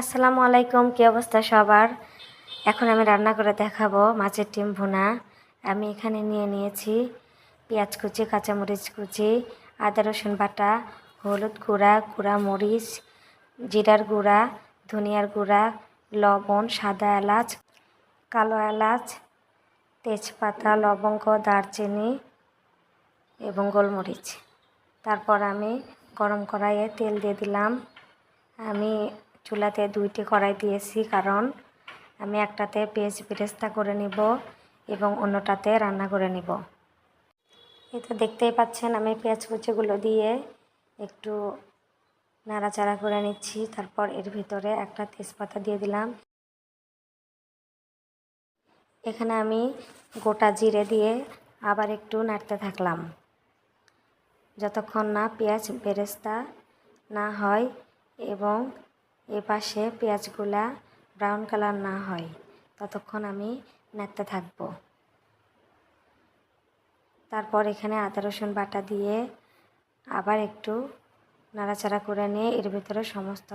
আসসালামু আলাইকুম, কী অবস্থা সবার? এখন আমি রান্না করে দেখাবো মাছের ডিম ভুনা। আমি এখানে নিয়ে নিয়েছি পেঁয়াজ কুচি, কাঁচামরিচ কুচি, আদা, রসুন বাটা, হলুদ গুঁড়া গুঁড়া মরিচ, জিরার গুঁড়া, ধনিয়ার গুঁড়া, লবণ, সাদা এলাচ, কালো এলাচ, তেজপাতা, লবঙ্গ, দারচিনি এবং গোলমরিচ। তারপর আমি গরম কড়াইয়ে তেল দিয়ে দিলাম। আমি চুলাতে দুইটি কড়াই দিয়েছি, কারণ আমি একটাতে পেঁয়াজ বেরেস্তা করে নিব এবং অন্যটাতে রান্না করে নিব। এই তো দেখতেই পাচ্ছেন, আমি পেঁয়াজ কুচিগুলো দিয়ে একটু নাড়াচাড়া করে নিচ্ছি। তারপর এর ভিতরে একটা তেজপাতা দিয়ে দিলাম। এখানে আমি গোটা জিরে দিয়ে আবার একটু নাড়তে থাকলাম। যতক্ষণ না পেঁয়াজ বেরেস্তা না হয় এবং এ পাশে পেঁয়াজগুলা ব্রাউন কালার না হয়, ততক্ষণ আমি নাড়তে থাকব। তারপর এখানে আদা, রসুন বাটা দিয়ে আবার একটু নাড়াচাড়া করে নিয়ে এর ভিতরে সমস্ত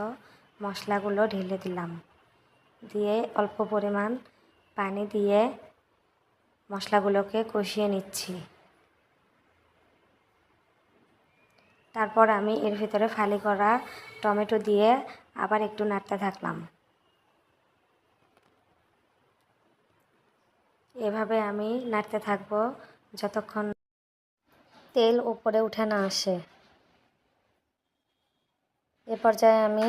মশলাগুলো ঢেলে দিলাম। দিয়ে অল্প পরিমাণ পানি দিয়ে মশলাগুলোকে কষিয়ে নিচ্ছি। তারপর আমি এর ভিতরে ফালি করা টমেটো দিয়ে আবার একটু নাড়তে থাকলাম। এভাবে আমি নাড়তে থাকব যতক্ষণ তেল উপরে উঠে না আসে। এ পর্যায়ে আমি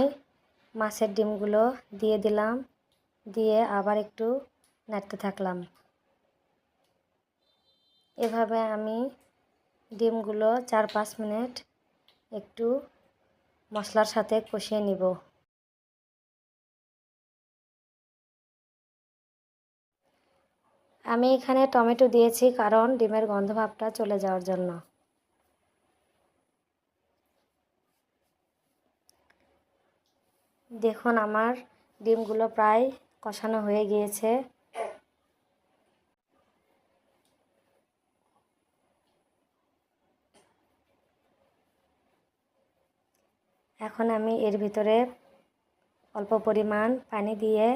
মাছের ডিমগুলো দিয়ে দিলাম, দিয়ে আবার একটু নাড়তে থাকলাম। এভাবে আমি ডিমগুলো চার পাঁচ মিনিট একটু মশলার সাথে কষিয়ে নিব। আমি এখানে টমেটো দিয়েছি কারণ ডিমের গন্ধভাবটা চলে যাওয়ার জন্য। দেখুন, আমার ডিমগুলো প্রায় কষানো হয়ে গিয়েছে। এখন আমি এর ভিতরে অল্প পরিমাণ পানি দিয়ে,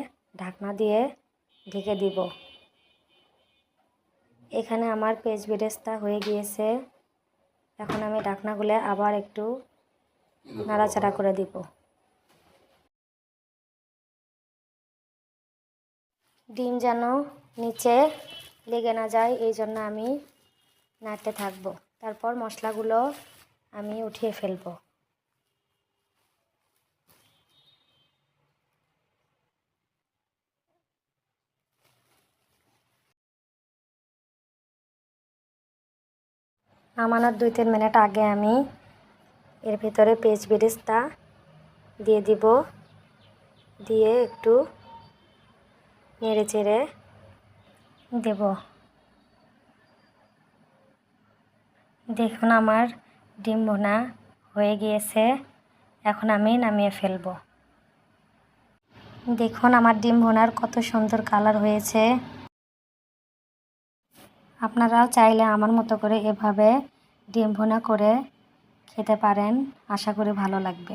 ঢাকনা দিয়ে ঢেকে দিব। এখানে আমার পেজ বেরেস্তা হয়ে গিয়েছে। এখন আমি ঢাকনাগুলো আবার একটু নাড়াচাড়া করে দিব। ডিম যেন নিচে লেগে না যায়, এই জন্য আমি নাড়তে থাকব। তারপর মশলাগুলো আমি উঠিয়ে ফেলব। নামানোর দুই তিন মিনিট আগে আমি এর ভিতরে পেঁয়াজ বেরেস্তা দিয়ে দিব। দিয়ে একটু নেড়ে চেড়ে দেব। দেখুন আমার ডিম বোনা হয়ে গিয়েছে। এখন আমি নামিয়ে ফেলব। দেখুন আমার ডিম ভোনার কত সুন্দর কালার হয়েছে। আপনারাও চাইলে আমার মতো করে এভাবে ডিম ভুনা করে খেতে পারেন। আশা করি ভালো লাগবে।